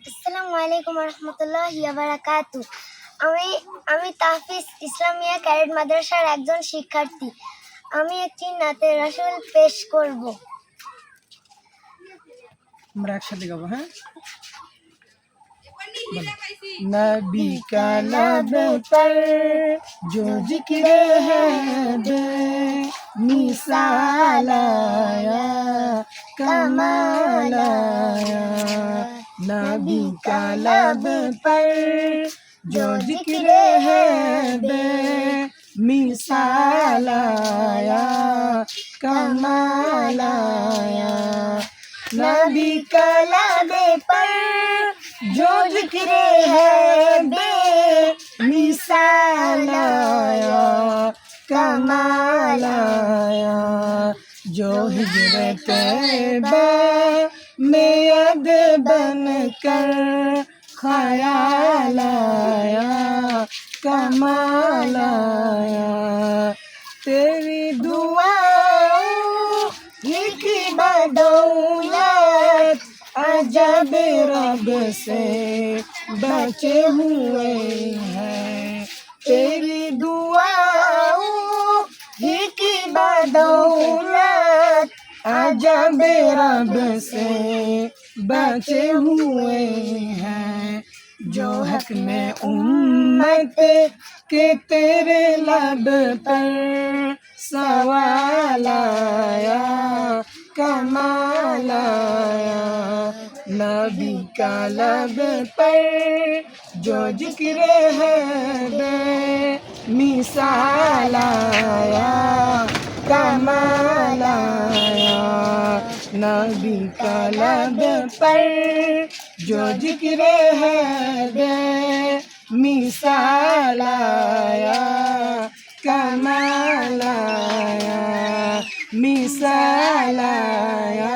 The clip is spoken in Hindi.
আসসালামু আলাইকুম রহমতুল্লাহ বারাকাতু আমি আমি তাহফিজ ইসলামিয়া ক্যারেট মাদ্রাসার একজন শিক্ষার্থী আমি একটি নাতে রাসুল পেশ করব আমরা একসাথে গাবো হ্যাঁ नबी का लब पर जो जिक्र है बे मिसाल आया कमाल आया नबी का लब पर जो ज़िक्र है बे मिसाल आया कमाल आया। नबी का लब पर जो ज़िक्र है बे मिसाल आया कमाल आया। जो हिजरत में यद बन कर ख्याल आया कमाल आया। तेरी दुआ की बदौलत अजब रब से बचे हुए हैं। तेरी दुआओं की बदौलत अजब रब से बचे हुए हैं। जो हक में उम्मत के तेरे लब पर सवाल आया, कमाल आया। नबी का लब पर जो ज़िक्र है बे, मिसाल आया। नबी का लब पर जो ज़िक्र है बे मिसाल आया कमाल आया मिसाल आया।